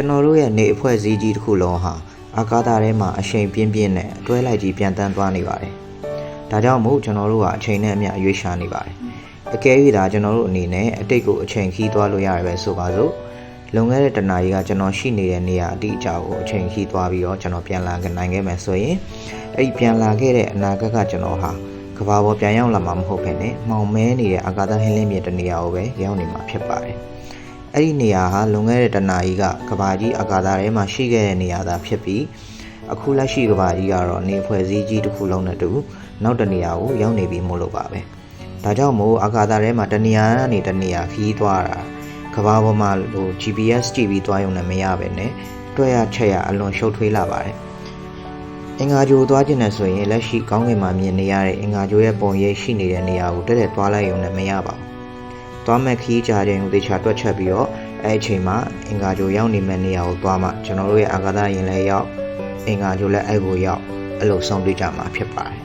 ကျွန်တော်တို့ရဲ့နေအဖွဲ့အစည်းကြီးတစ်ခုလုံးဟာအာကာသထဲမှာအရှိန်ပြင်းပြင်းနဲ့အတွဲလိုက်ကြီးပြန်တန်းသွားနေပါတယ်။ဒါကြောင့်မို့ကျွန်တော်တို့ကအချိန်နဲ့အမျှရွေးရှာနေပါတယ်။အကယ်၍ဒါကျွန်တော်တို့အနေနဲ့အတိတ်ကိုအချိန်ခီးသွားလို့ရတယ်ပဲဆိုပါစို့။လွန်ခဲ့တဲ့တနားရီကကျွန်တော်ရှိနေတဲ့နေရာအတိအကျကိုအချိန်ခီးသွားပြီးတော့ကျွန်တော်ပြန်လာနိုင်ခဲ့မယ်ဆိုရင်အဲ့ဒီပြန်လာခဲ့တဲ့အနာဂတ်ကကျွန်တော်ဟာကဘာပေါ်ပြန်ရောက်လာမှာမဟုတ်ဘဲနဲ့မှောင်မဲနေတဲ့အာကာသဟင်းလင်းမြေတနေရာကိုပဲရောက်နေမှာဖြစ်ပါတယ်။ အဲ့ဒီနေရာဟာလွန်ခဲ့တဲ့တနာကြီးကကဘာကြီးအာကာသထဲမှာရှိခဲ့တဲ့နေရာသာဖြစ်ပြီးအခုလက်ရှိကဘာကြီးကတော့နေဖွဲ့စည်းကြီးတစ်ခုလုံးနဲ့တူနောက်တနေရာကိုရောက်နေပြီမို့လို့ပါပဲဒါကြောင့်မို့အာကာသထဲမှာတနေရာကနေတနေရာခီးသွားတာကဘာပေါ်မှာဟို GPS ကြည့်ပြီးသွားရုံနဲ့မရပဲနဲ့တွဲရချက်ရအလွန်ရှုပ်ထွေးလာပါတယ်အင်္ဂါဂျိုသွားခြင်းနဲ့ဆိုရင်လက်ရှိကောင်းကင်မှာမြင်နေရတဲ့အင်္ဂါဂျိုရဲ့ပုံရိပ်ရှိနေတဲ့နေရာကိုတက်တက်သွားလိုက်ရုံနဲ့မရပါဘူး သွားမဲ့ခီးကြတဲ့ကိုတေချာတွက်ချက်ပြီးတော့အဲ့အချိန်မှာအင်္ဂါဂျိုရောက်နေမဲ့နေရာကိုသွားမှကျွန်တော်တို့ရဲ့အာကာသရင်လည်းရောက်အင်္ဂါဂျိုလည်းအဲ့ကိုရောက်အဲ့လိုဆုံးတွေ့ကြမှာဖြစ်ပါတယ်